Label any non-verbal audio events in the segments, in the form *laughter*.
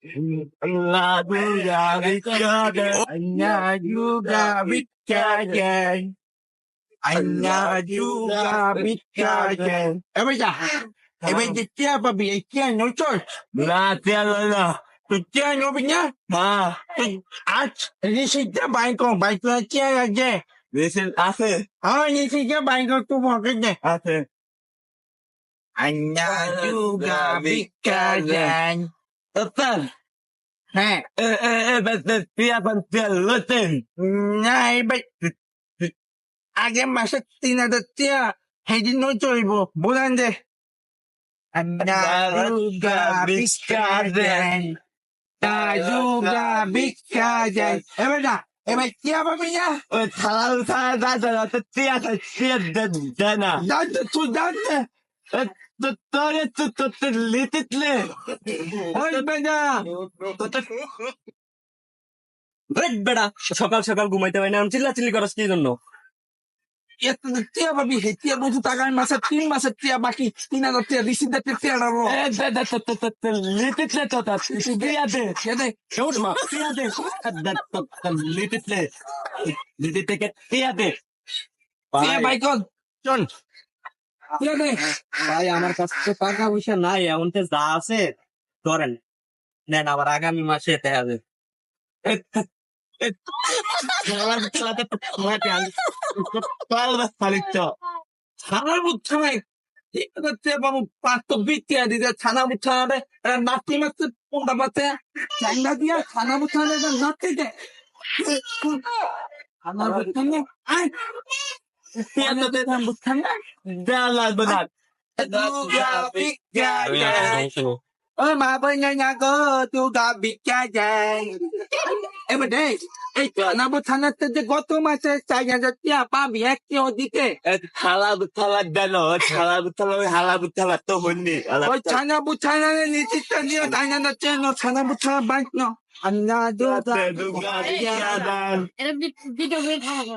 Allah juga bicara, Allah juga bicara. Allah juga bicara. এবার যা এবার যে টিয়া পাবি এই টিয়া নচর Berarti Allah. তুই টিয়া নবি না Ha, আজ রিসিটটা বাইক বাইক টিয়া আছে this is Afe. হ্যাঁ রিসিটটা বাইক তো পকেট দে Afe. Allah juga bicara. Betul. হ্যাঁ Eh, eh, eh, betul. Siapa dia lutin? না এবার আগের মাসে তিন হাজার টিয়া সেদিন bicara. juga bicara. এবার যা এবার টিয়া পাবি না Eh, kalau saya saja ada dia dia dan dana. দাঁড়তে তুই দাঁড়তে Eh, betul itu betul litit le. ওই বেটা বেট বেড়া সকাল সকাল ঘুমাইতে পারি না চিল্লা চিল্লি করস কি জন্য টিয়া পাবি হে টিয়া তিন মাসের টিয়া বাকি তিন হাজার টিয়া রিসিট দেখতে টিয়া Eh. Dia deh. সেটাই কেউট মা ke dia deh. টিয়া চল টিয়া দে ভাই আমার কাছে তো টাকা পয়সা নাই এমন তো যা আছে ধরেন। নেন আবার আগামী মাসে দেখা যাবে। *laughs* থানার বুদ্ধা নাই। টিয়া বাবু পাঁচ তো বিটিয়া দিতে থানা বুদ্ধা হবে নাতি মাসে কোনটা পাতে চাইনা দিয়া থানা বুদ্ধা নাতি বুদ্ধা আয় টিয়া তো benar. juga bicara. Oh, mabanya ko juga bicara. এবার দেখ এই থানাবো থানাতে যে গত মাসে চার হাজার টিয়া পাবি একটি ওদিকে Halal butala dano, halal butala, halal butala tuh ini. ওই থানাবু থানারে নীতিটা নিয়ে থানা চেন থানাবু থানা বাইক ন আন্না দুগা এটা ভিডিও করে থাকা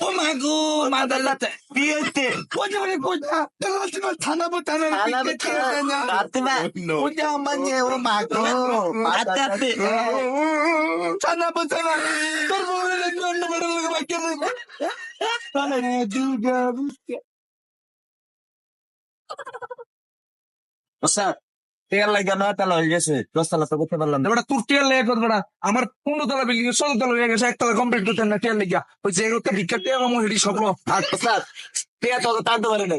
꼬마고 마달라테 비에테. 꼬자리 꼬자 떨어지면 다나보다는 이렇게 태어나냐? 마트마 꼬자 엄마니 오마고 마달라테 다나보다는 떨어지는 걸로 밖에 하나 둘가 무스게 What's up? টিয়ার লাগে না তালা হয়ে গেছে দশ তালা তো করতে পারলাম না। এবার তোর টিয়ার লেগে কত বড় আমার পনেরো তলা বিল্ডিং ষোলো তলা হয়ে গেছে একতলা কমপ্লিট করতে না টিয়ার লেগে ওই যে একটা ভিক্ষা টিয়া আমার হেডি সব আর স্যার তো টানতে পারে না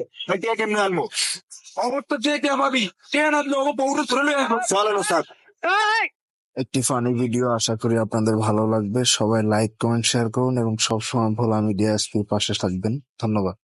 কেমনে আনব? অবস্থা যে টিয়া পাবি। টিয়া না লোক পৌরে ধরে লয়ে আসব। চলো না স্যার একটি ফানি ভিডিও আশা করি আপনাদের ভালো লাগবে। সবাই লাইক কমেন্ট শেয়ার করুন এবং সবসময় ভোলা মিডিয়া এসপির পাশে থাকবেন। ধন্যবাদ।